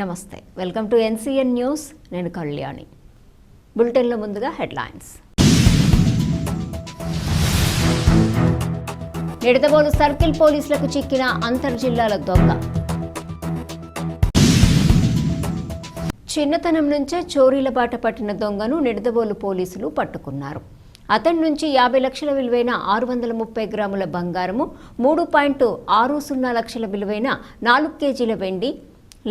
నమస్తే welcome to NCN news. నేను కళ్యాణి. బులెటిన్లో ముందుగా హెడ్లైన్స్. నిడదబోలు సర్కిల్ పోలీసులకు చిక్కిన అంతర్జిల్లాల దొంగ. చిన్నతనం నుంచే చోరీల బాట పట్టిన దొంగను నిడదబోలు పోలీసులు పట్టుకున్నారు. అతని నుంచి యాభై లక్షల విలువైన ఆరు వందల ముప్పై గ్రాముల బంగారము మూడు పాయింట్ ఆరు సున్నా లక్షల విలువైన నాలుగు కేజీల వెండి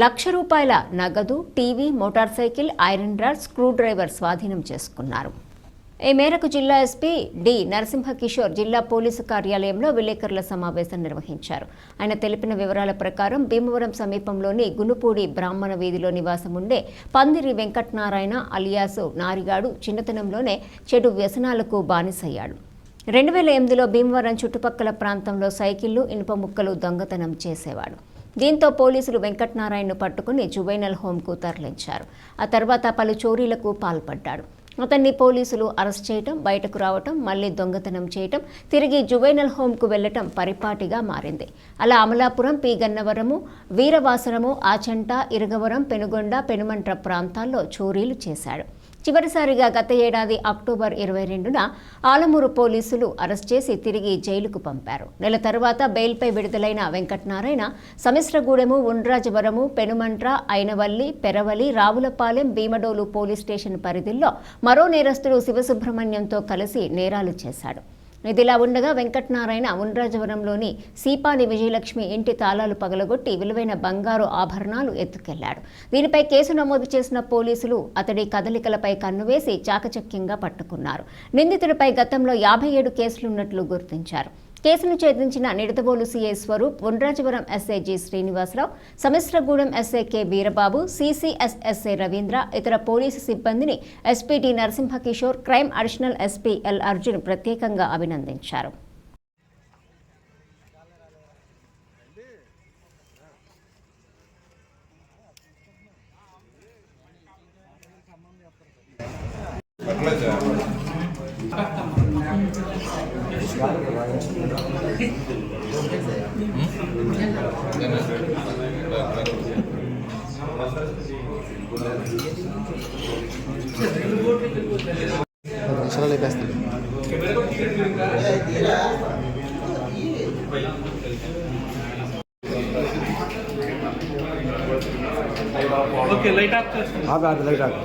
లక్ష రూపాయల నగదు TV motorcycle iron rod screwdriver స్వాధీనం చేసుకున్నారు. ఈ మేరకు జిల్లా ఎస్పీ డి నరసింహ కిషోర్ జిల్లా పోలీసు కార్యాలయంలో విలేకరుల సమావేశం నిర్వహించారు. ఆయన తెలిపిన వివరాల ప్రకారం భీమవరం సమీపంలోని గునుపూడి బ్రాహ్మణ వీధిలో నివాసం ఉండే పందిరి వెంకటనారాయణ అలియాసు నారిగాడు చిన్నతనంలోనే చెడు వ్యసనాలకు బానిసయ్యాడు. రెండు వేల ఎనిమిదిలో భీమవరం చుట్టుపక్కల ప్రాంతంలో సైకిళ్ళు ఇనుప ముక్కలు దొంగతనం చేసేవాడు. దీంతో పోలీసులు వెంకటనారాయణను పట్టుకుని జువైనల్ హోంకు తరలించారు. ఆ తర్వాత పలు చోరీలకు పాల్పడ్డాడు. అతన్ని పోలీసులు అరెస్ట్ చేయటం బయటకు రావటం మళ్ళీ దొంగతనం చేయటం తిరిగి జువైనల్ హోంకు వెళ్ళటం పరిపాటిగా మారింది. అలా అమలాపురం పి గన్నవరము వీరవాసనము ఆచంట ఇరగవరం పెనుగొండ పెనుమంట్ర ప్రాంతాల్లో చోరీలు చేశాడు. చివరిసారిగా గత ఏడాది అక్టోబర్ ఇరవై రెండున ఆలమూరు పోలీసులు అరెస్ట్ చేసి తిరిగి జైలుకు పంపారు. నెల తర్వాత బెయిల్పై విడుదలైన వెంకటనారాయణ సమిశ్రగూడెము ఉండ్రాజవరము పెనుమంట్ర అయినవల్లి పెరవలి రావులపాలెం భీమడోలు పోలీస్ స్టేషన్ పరిధిలో మరో నేరస్తుడు శివసుబ్రహ్మణ్యంతో కలిసి నేరాలు చేశాడు. ఇదిలా ఉండగా వెంకటనారాయణ ఉండ్రాజవరంలోని సీపాని విజయలక్ష్మి ఇంటి తాళాలు పగలగొట్టి విలువైన బంగారు ఆభరణాలు ఎత్తుకెళ్ళాడు. దీనిపై కేసు నమోదు చేసిన పోలీసులు అతడి కదలికలపై కన్నువేసి చాకచక్యంగా పట్టుకున్నారు. నిందితుడిపై గతంలో యాభై ఏడు కేసులున్నట్లు గుర్తించారు. కేసును ఛేదించిన Nidadavolu CI Swaroop Undrajavaram SI G Srinivasarao Samisragudem SI K Veerababu CCS SI Ravindra ఇతర పోలీసు సిబ్బందిని SP Narasimha Narasimhakishore crime additional SP L Arjun ప్రత్యేకంగా అభినందించారు. నిమిషాలు లేపేస్తాను ఓకే లైట్ ఆఫ్ చేస్తాను ఆగు ఆగు లైట్ ఆగు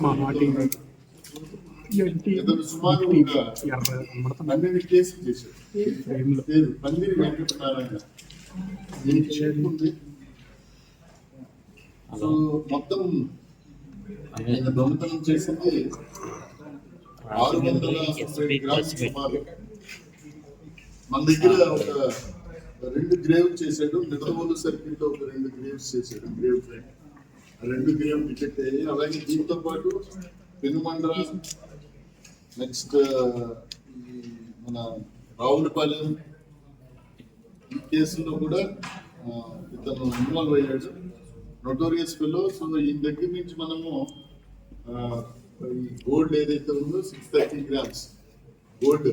మా మాటింగ్ ఏంటి ఇతను సుమారు ఒక ఎర్ర అమృతం పన్నెండు కేసులు చేశాడు పేరు పందిరి వెంకటనారాయణ. దీనికి చేరుకుంది సో మొత్తం ఆయన దొంగతనం చేసింది ఆరు వందల ముప్పై గ్రాములు సుమారు. మన దగ్గర ఒక రెండు గ్రేవ్ చేశాడు. నిడదవోలు సర్కిల్లో ఒక రెండు గ్రేవ్స్ చేశాడు. గ్రేవ్ ఫ్రెండ్ రెండు గ్రేవ్ డిటెక్ట్ అయ్యాయి అలాగే దీంతో పాటు పెనుమండ్ర నెక్స్ట్ మన రావులపాలెం ఈ కేసులో కూడా ఇతను ఇన్వాల్వ్ అయ్యాడు. నోటోరియస్ ఫెలో సో ఈ దగ్గర నుంచి మనము ఈ గోల్డ్ ఏదైతే ఉందో సిక్స్ థర్టీ గ్రామ్స్ గోల్డ్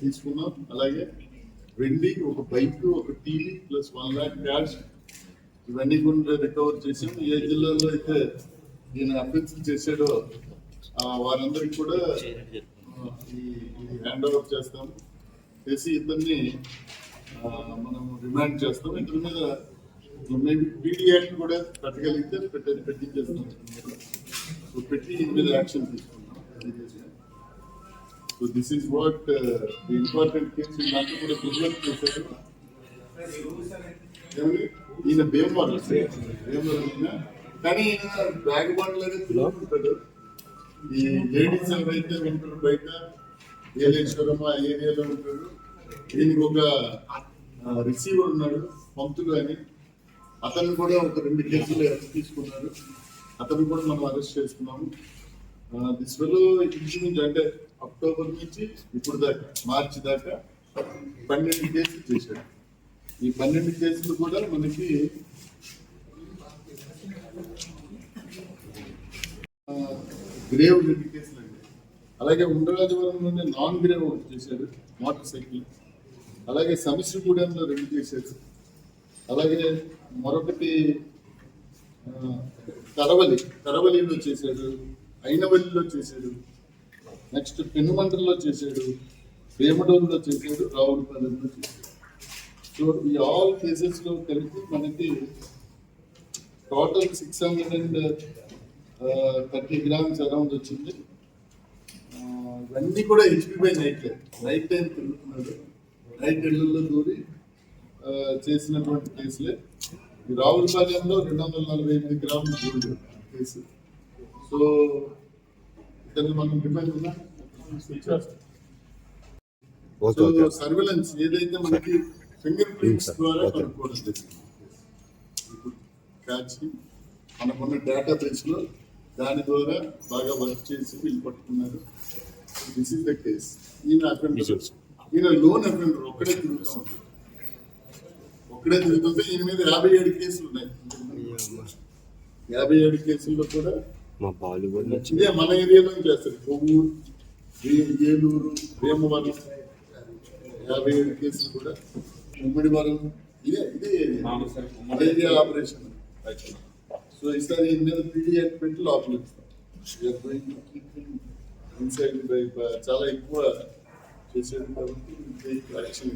తీసుకున్నాం. అలాగే వెండి ఒక బైక్ ఒక TV plus one lakh cash ఇవన్నీ కూడా రికవర్ చేసాం. ఏ జిల్లాలో అయితే ఈయన అఫెన్స్ చేశాడో వారందరికి కూడా ఈ హ్యాండ్ ఓవర్ చేస్తాము చేసి ఇతన్ని మనం రిమాండ్ చేస్తాం. ఇతని మీద మేబీ పీడీ యాక్ట్ కూడా పెట్టగలిగితే పెట్టేది పెట్టించేస్తాం సో పెట్టి దీని మీద యాక్షన్ తీసుకుంటాం. So this is what uh, the important case. వీళ్ళంతా కూడా ప్రిజర్వ్ చేశారు. ఈయన భీమవరం. భీమవరం కానీ ఈయన బ్యాగ్ బండ్లు అనేది తిరుగుతుంటాడు. ఈ లేడీస్ ఎవరైతే వింటారు బయట ఏలేశ్వరం ఆ ఏరియాలో ఉంటాడు దీనికి ఒక రిసీవర్ ఉన్నాడు పంతులు అని. అతను కూడా ఒక రెండు కేసులు అరెస్ట్ తీసుకున్నాడు అతను కూడా మనం అరెస్ట్ చేసుకున్నాము. దిశలో ఇంచుమించు అంటే అక్టోబర్ నుంచి ఇప్పుడు దాకా మార్చి దాకా పన్నెండు కేసులు చేశాడు. ఈ పన్నెండు కేసులు కూడా మనకి గ్రేవ్ రెండు కేసులు అలాగే ఉండరాజవరంలోనే నాన్ గ్రేవ్ ఒకటి చేశాడు మోటార్ సైకిల్ అలాగే సమిశ్రగూడెంలో రెండు చేశాడు అలాగే మరొకటి ఆ, కరవలి కరవలిలో చేశాడు అయినవల్లిలో చేశాడు నెక్స్ట్ పెనుమంటల్లో చేశాడు వేమడోలులో చేశాడు రావులపాలెంలో చేశాడు సో ఈ ఆల్ ప్లేసెస్లో కలిపి మనకి total six hundred and thirty grams around వచ్చింది. ఇవన్నీ కూడా HP by night night time తిరుగుతున్నాడు. నైట్ ఇళ్ళలో దూరి చేసినటువంటి కేసులే. ఈ రావులపాలెంలో రెండు వందల నలభై ఎనిమిది గ్రాముల గోల్డ్ కేసు. సో ఇతను మనం డిపెండ్ ఉన్నా సో సర్వేలెన్స్ ఏదైతే మనకి ఫింగర్ ప్రింట్స్. ద్వారా. కనుక్కోవడం జరిగింది. క్యాచ్ మనకున్న డేటా బేస్లో దాని ద్వారా బాగా వర్క్ చేసి వీళ్ళు పట్టుకున్నారు. దిస్ ఇస్ ద కేస్ ఈయన అఫెండర్ ఈయన లోన్ అఫెండర్ ఒక్కడే తిరుగుతూ ఉంటాడు. ఒక్కడే తిరుగుతుంటే ఈయన మీద యాభై ఏడు కేసులు ఉన్నాయి. యాభై ఏడు కేసుల్లో కూడా మా బాలీవుడ్ ఇదే మన ఏరియాలో చేస్తారు. కొవ్వూరు ఏలూరు వేమవరం యాభై ఏడు కేసులు కూడా ఉమ్మడివరం ఇదే ఇదే ఏరియా. ఏరియా ఆపరేషన్ సో ఈసారి ఈయన మీద పీడీ పెట్టి లోపల ఇన్సైడ్ చాలా ఎక్కువ చేసేది కాబట్టి యాక్షన్